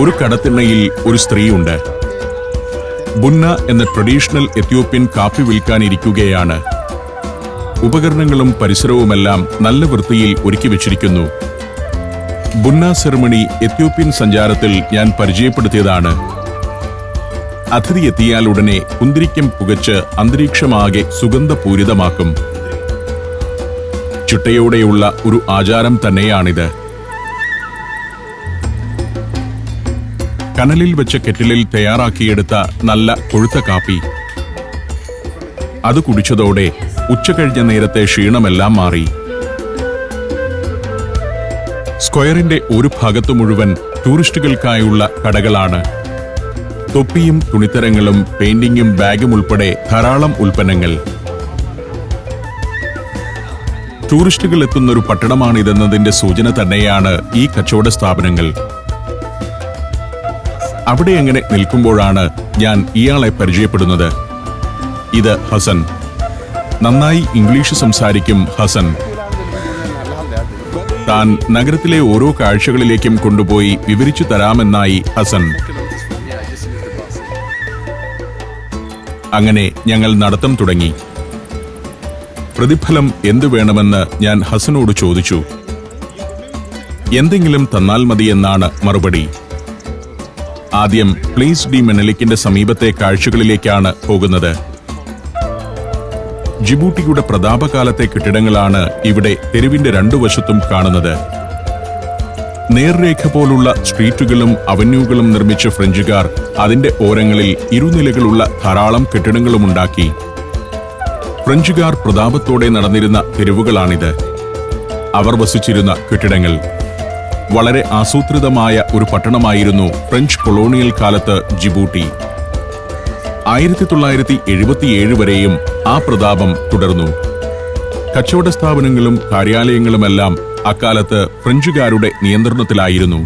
ഒരു കടത്തിണ്ണയിൽ ഒരു സ്ത്രീയുണ്ട്. ബുന്ന എന്ന ട്രഡീഷണൽ എത്യോപ്യൻ കാപ്പി വിൽക്കാനിരിക്കുകയാണ്. ഉപകരണങ്ങളും പരിസരവുമെല്ലാം നല്ല വൃത്തിയിൽ ഒരുക്കി വെച്ചിരിക്കുന്നു. ബുന്ന സെറമണി എത്യോപ്യൻ സഞ്ചാരത്തിൽ ഞാൻ പരിചയപ്പെടുത്തിയതാണ്. അതിഥി എത്തിയാൽ ഉടനെ കുന്തിരിക്കം പുകച്ച് അന്തരീക്ഷമാകെ സുഗന്ധപൂരിതമാക്കും. ചിട്ടയോടെയുള്ള ഒരു ആചാരം തന്നെയാണിത്. കനലിൽ വെച്ച കെറ്റിലിൽ തയ്യാറാക്കിയെടുത്ത നല്ല കൊഴുത്ത കാപ്പി. അത് കുടിച്ചതോടെ ഉച്ചകഴിഞ്ഞ നേരത്തെ ക്ഷീണമെല്ലാം മാറി. സ്ക്വയറിന്റെ ഒരു ഭാഗത്തു മുഴുവൻ ടൂറിസ്റ്റുകൾക്കായുള്ള കടകളാണ്. തൊപ്പിയും തുണിത്തരങ്ങളും പെയിന്റിങ്ങും ബാഗും ഉൾപ്പെടെ ധാരാളം ഉൽപ്പന്നങ്ങൾ. ടൂറിസ്റ്റുകൾ എത്തുന്നൊരു പട്ടണമാണിതെന്നതിന്റെ സൂചന തന്നെയാണ് ഈ കച്ചവട സ്ഥാപനങ്ങൾ. അവിടെ അങ്ങനെ നിൽക്കുമ്പോഴാണ് ഞാൻ ഇയാളെ പരിചയപ്പെടുന്നത്? ഇത് ഹസൻ. നന്നായി ഇംഗ്ലീഷ് സംസാരിക്കും ഹസൻ. താൻ നഗരത്തിലെ ഓരോ കാഴ്ചകളിലേക്കും കൊണ്ടുപോയി വിവരിച്ചു തരാമെന്നായി ഹസൻ. അങ്ങനെ ഞങ്ങൾ നടത്തം തുടങ്ങി. പ്രതിഫലം എന്തു വേണമെന്ന് ഞാൻ ഹസനോട് ചോദിച്ചു. എന്തെങ്കിലും തന്നാൽ മതിയെന്നാണ് മറുപടി. ആദ്യം പ്ലേസ് ഡി മെനലിക്കിന്റെ സമീപത്തെ കാഴ്ചകളിലേക്കാണ് പോകുന്നത്. ജിബൂട്ടിയുടെ പ്രതാപകാലത്തെ കെട്ടിടങ്ങളാണ് ഇവിടെ തെരുവിന്റെ രണ്ടു വശത്തും കാണുന്നത്. നേർരേഖ പോലുള്ള സ്ട്രീറ്റുകളും അവന്യൂകളും നിർമ്മിച്ച ഫ്രഞ്ചുകാർ അതിന്റെ ഓരങ്ങളിൽ ഇരുനിലകളുള്ള ധാരാളം കെട്ടിടങ്ങളുമുണ്ടാക്കി ഫ്രഞ്ചുകാർ പ്രതാപത്തോടെ നടന്നിരുന്ന തെരുവുകളാണിത്. അവർ വസിച്ചിരുന്ന കെട്ടിടങ്ങൾ. വളരെ ആസൂത്രിതമായ ഒരു പട്ടണമായിരുന്നു ഫ്രഞ്ച് കൊളോണിയൽ കാലത്ത് ജിബൂട്ടി. ആയിരത്തി തൊള്ളായിരത്തി എഴുപത്തിയേഴ് വരെയും ആ പ്രതാപം തുടർന്നു. കച്ചവട സ്ഥാപനങ്ങളും കാര്യാലയങ്ങളുമെല്ലാം അക്കാലത്ത് ഫ്രഞ്ചുകാരുടെ നിയന്ത്രണത്തിലായിരുന്നു.